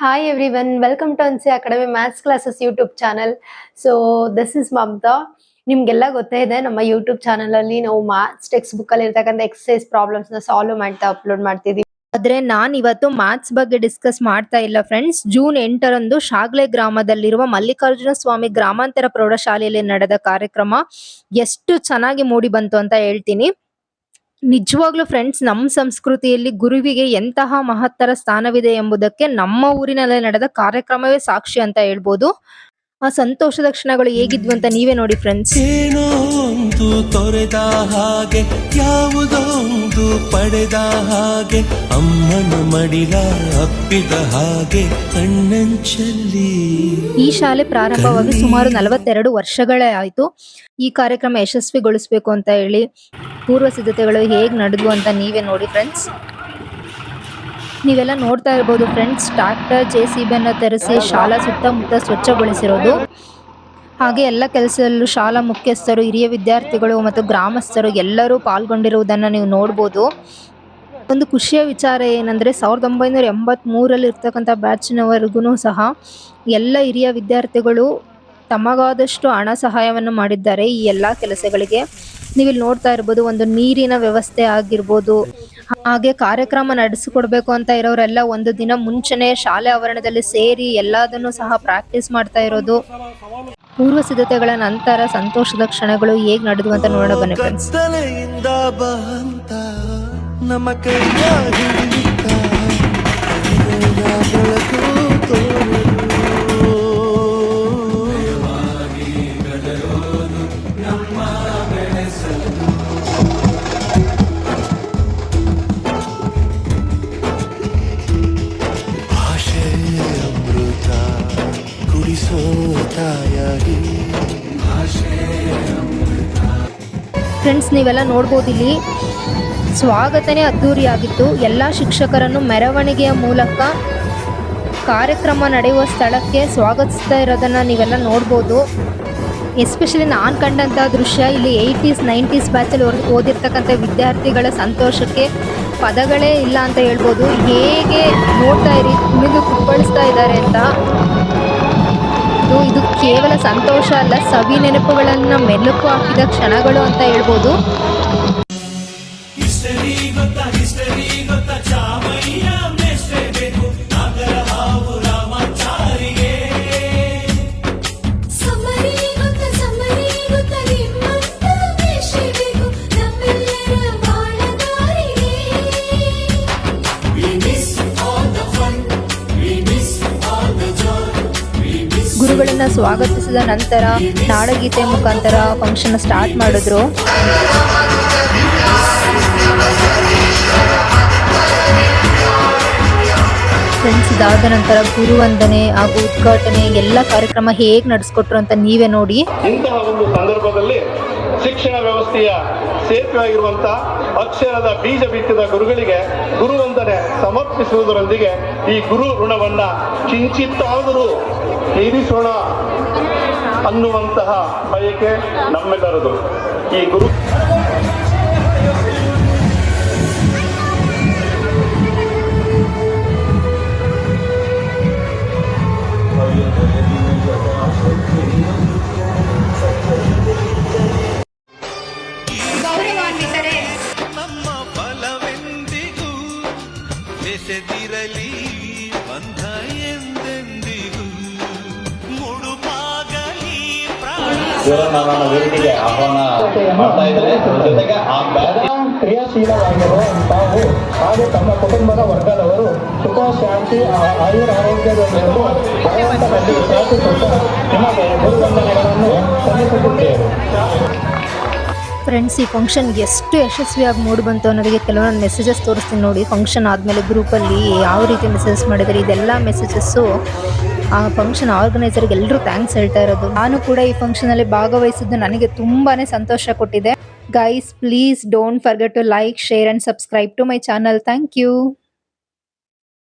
Hi everyone, welcome to Ansi Academy Maths Classes YouTube channel. So this is Mamta. ನಿಮ್ಗೆಲ್ಲ ಗೊತ್ತೇ ಇದೆ ನಮ್ಮ YouTube channel ಅಲ್ಲಿ ನಾವು ಮ್ಯಾಥ್ಸ್ ಟೆಕ್ಸ್ಟ್ ಬುಕ್ ಅಲ್ಲಿ ಇರ್ತಕ್ಕಂಥ ಎಕ್ಸಸೈಸ್ ಪ್ರಾಬ್ಲಮ್ಸ್ನ ಸಾಲ್ವ್ ಮಾಡ್ತಾ ಅಪ್ಲೋಡ್ ಮಾಡ್ತಿದೀವಿ ಆದ್ರೆ ನಾನ್ ಇವತ್ತು ಮ್ಯಾಥ್ಸ್ ಬಗ್ಗೆ ಡಿಸ್ಕಸ್ ಮಾಡ್ತಾ ಇಲ್ಲ ಫ್ರೆಂಡ್ಸ್ ಜೂನ್ ಎಂಟರಂದು ಶಾಗ್ಲೆ ಗ್ರಾಮದಲ್ಲಿರುವ ಮಲ್ಲಿಕಾರ್ಜುನ ಸ್ವಾಮಿ ಗ್ರಾಮಾಂತರ ಪ್ರೌಢಶಾಲೆಯಲ್ಲಿ ನಡೆದ ಕಾರ್ಯಕ್ರಮ ಎಷ್ಟು ಚೆನ್ನಾಗಿ ಮೂಡಿ ಬಂತು ಅಂತ ಹೇಳ್ತೀನಿ ನಿಜವಾಗ್ಲೂ ಫ್ರೆಂಡ್ಸ್ ನಮ್ಮ ಸಂಸ್ಕೃತಿಯಲ್ಲಿ ಗುರುವಿಗೆ ಎಂತಹ ಮಹತ್ತರ ಸ್ಥಾನವಿದೆ ಎಂಬುದಕ್ಕೆ ನಮ್ಮ ಊರಿನಲ್ಲೇ ನಡೆದ ಕಾರ್ಯಕ್ರಮವೇ ಸಾಕ್ಷಿ ಅಂತ ಹೇಳ್ಬೋದು. ಆ ಸಂತೋಷದ ಕ್ಷಣಗಳು ಹೇಗಿದ್ವು ಅಂತ ನೀವೇ ನೋಡಿ ಫ್ರೆಂಡ್ಸ್ ತೊರೆದ ಹಾಗೆ ಪಡೆದ ಹಾಗೆ ಅಮ್ಮನ ಮಡಿಲ ಅಪ್ಪಿದ ಹಾಗೆ ಕಣ್ಣಂಚಲ್ಲಿ. ಈ ಶಾಲೆ ಪ್ರಾರಂಭವಾಗಿ ಸುಮಾರು ನಲವತ್ತೆರಡು ವರ್ಷಗಳೇ ಆಯ್ತು. ಈ ಕಾರ್ಯಕ್ರಮ ಯಶಸ್ವಿಗೊಳಿಸಬೇಕು ಅಂತ ಹೇಳಿ. ಪೂರ್ವ ಸಿದ್ಧತೆಗಳು ಹೇಗೆ ನಡೆದು ಅಂತ ನೀವೇ ನೋಡಿ ಫ್ರೆಂಡ್ಸ್ ನೀವೆಲ್ಲ ನೋಡ್ತಾ ಇರ್ಬೋದು ಫ್ರೆಂಡ್ಸ್ ಟ್ರ್ಯಾಕ್ಟರ್ ಜೆ ಸಿ ಬಿಯನ್ನು ತರಿಸಿ ಶಾಲಾ ಸುತ್ತಮುತ್ತ ಸ್ವಚ್ಛಗೊಳಿಸಿರೋದು. ಹಾಗೆ ಎಲ್ಲ ಕೆಲಸದಲ್ಲೂ ಶಾಲಾ ಮುಖ್ಯಸ್ಥರು, ಹಿರಿಯ ವಿದ್ಯಾರ್ಥಿಗಳು ಮತ್ತು ಗ್ರಾಮಸ್ಥರು ಎಲ್ಲರೂ ಪಾಲ್ಗೊಂಡಿರುವುದನ್ನು ನೀವು ನೋಡ್ಬೋದು. ಒಂದು ಖುಷಿಯ ವಿಚಾರ ಏನಂದರೆ ಸಾವಿರದ ಒಂಬೈನೂರ ಎಂಬತ್ತ್ ಮೂರಲ್ಲಿ ಇರ್ತಕ್ಕಂಥ ಬ್ಯಾಚಿನವರೆಗೂ ಸಹ ಎಲ್ಲ ಹಿರಿಯ ವಿದ್ಯಾರ್ಥಿಗಳು ತಮಗಾದಷ್ಟು ಹಣ ಸಹಾಯವನ್ನು ಮಾಡಿದ್ದಾರೆ ಈ ಎಲ್ಲ ಕೆಲಸಗಳಿಗೆ. ನೀವಿಲ್ಲಿ ನೋಡ್ತಾ ಇರ್ಬೋದು ಒಂದು ನೀರಿನ ವ್ಯವಸ್ಥೆ ಆಗಿರ್ಬೋದು ಹಾಗೆ ಕಾರ್ಯಕ್ರಮ ನಡೆಸಿಕೊಡ್ಬೇಕು ಅಂತ ಇರೋರೆಲ್ಲ ಒಂದು ದಿನ ಮುಂಚೆನೆ ಶಾಲೆ ಆವರಣದಲ್ಲಿ ಸೇರಿ ಎಲ್ಲದನ್ನು ಸಹ ಪ್ರಾಕ್ಟೀಸ್ ಮಾಡ್ತಾ ಇರೋದು. ಪೂರ್ವ ಸಿದ್ಧತೆಗಳ ನಂತರ ಸಂತೋಷದ ಕ್ಷಣಗಳು ಹೇಗ್ ನಡೆದು ಅಂತ ನೋಡೋಣ ಬನ್ನಿ ಫ್ರೆಂಡ್ಸ್. ನಮ್ಮ ಫ್ರೆಂಡ್ಸ್ ನೀವೆಲ್ಲ ನೋಡ್ಬೋದು ಇಲ್ಲಿ ಸ್ವಾಗತನೇ ಅದ್ದೂರಿಯಾಗಿತ್ತು ಎಲ್ಲ ಶಿಕ್ಷಕರನ್ನು ಮೆರವಣಿಗೆಯ ಮೂಲಕ ಕಾರ್ಯಕ್ರಮ ನಡೆಯುವ ಸ್ಥಳಕ್ಕೆ ಸ್ವಾಗತಿಸ್ತಾ ಇರೋದನ್ನು ನೀವೆಲ್ಲ ನೋಡ್ಬೋದು. ಎಸ್ಪೆಷಲಿ ನಾನು ಕಂಡಂಥ ದೃಶ್ಯ, ಇಲ್ಲಿ ಏಯ್ಟೀಸ್ ನೈಂಟೀಸ್ ಬ್ಯಾಚಲ್ಲಿ ಓದಿರ್ತಕ್ಕಂಥ ವಿದ್ಯಾರ್ಥಿಗಳ ಸಂತೋಷಕ್ಕೆ ಪದಗಳೇ ಇಲ್ಲ ಅಂತ ಹೇಳ್ಬೋದು. ಹೇಗೆ ನೋಡ್ತಾ ಇರಿ ಕುಣಿದು ಕುಪ್ಪಳಿಸ್ತಾ ಇದ್ದಾರೆ ಅಂತ. ಇದು ಕೇವಲ ಸಂತೋಷ ಅಲ್ಲ ಸವಿ ನೆನಪುಗಳನ್ನು ಮೆಲುಕು ಹಾಕಿದ ಕ್ಷಣಗಳು ಅಂತ ಹೇಳ್ಬೋದು. ಸಮರಿಗುತ್ತ ಸ್ವಾಗತಿಸಿದ ನಂತರ ನಾಡಗೀತೆ ಮುಖಾಂತರ ಫಂಕ್ಷನ್ ಸ್ಟಾರ್ಟ್ ಮಾಡಿದ್ರು. ಫ್ರೆಂಡ್ಸ್ ಇದಾದ ನಂತರ ಗುರುವಂದನೆ ಹಾಗೂ ಉದ್ಘಾಟನೆ, ಎಲ್ಲ ಕಾರ್ಯಕ್ರಮ ಹೇಗೆ ನಡೆಸ್ಕೊಟ್ರು ಅಂತ ನೀವೇ ನೋಡಿ. ಇಂತಹ ಒಂದು ಸಂದರ್ಭದಲ್ಲಿ ಶಿಕ್ಷಣ ವ್ಯವಸ್ಥೆಯ ಸೇತುವೆಯಾಗಿರುವಂಥ ಅಕ್ಷರದ ಬೀಜ ಬಿತ್ತಿದ ಗುರುಗಳಿಗೆ ಗುರುವಂದನೆ ಸಮರ್ಪಿಸುವುದರೊಂದಿಗೆ ಈ ಗುರು ಋಣವನ್ನ ಕಿಂಚಿತ್ತಾದರೂ ತೀರಿಸೋಣ ಅನ್ನುವಂತಹ ಬಯಕೆ ನಮ್ಮೆಲ್ಲರದು ಈ ಗುರು ಇವರನ್ನ ನನ್ನ ವೇದಿಕೆಗೆ ಆಹ್ವಾನ ಮಾಡ್ತಾ ಇದ್ದಾರೆ. ಜೊತೆಗೆ ಆ ಬ್ಯಾಚ್ ಕ್ರಿಯಾಶೀಲವಾಗಿರುವ ತಾವು ಹಾಗೂ ತಮ್ಮ ಕುಟುಂಬದ ವರ್ಗದವರು ಸುಖ, ಶಾಂತಿ ಆಯುರ ಆರೋಗ್ಯದಲ್ಲಿರಲು ಭಗವಂತನಲ್ಲಿ ಪ್ರಾರ್ಥಿಸುತ್ತಾ ನಿಮಗೆ ಗುರುವಂದನೆಗಳನ್ನು ಸಲ್ಲಿಸುತ್ತಿದ್ದೇವೆ ಫ್ರೆಂಡ್ಸ್ ಈ ಫಂಕ್ಷನ್ ಎಷ್ಟು ಯಶಸ್ವಿಯಾಗಿ ಮೂಡ್ ಬಂತು ಅನ್ನೋದಕ್ಕೆ ಕೆಲವೊಂದು ಮೆಸೇಜಸ್ ತೋರಿಸ್ತೀನಿ ನೋಡಿ. ಫಂಕ್ಷನ್ ಆದಮೇಲೆ ಗ್ರೂಪಲ್ಲಿ ಯಾವ ರೀತಿ ಮೆಸೇಜಸ್ ಮಾಡಿದರೆ ಇದೆಲ್ಲ ಮೆಸೇಜಸ್ಸು ಆ ಫಂಕ್ಷನ್ ಆರ್ಗನೈಸರ್ ಎಲ್ಲರೂ ಥ್ಯಾಂಕ್ಸ್ ಹೇಳ್ತಾ ಇರೋದು. ನಾನು ಕೂಡ ಈ ಫಂಕ್ಷನ್ ಅಲ್ಲಿ ಭಾಗವಹಿಸಿದ್ದು ನನಗೆ ತುಂಬಾನೇ ಸಂತೋಷ ಕೊಟ್ಟಿದೆ. Guys please don't forget to like share and subscribe to my channel thank you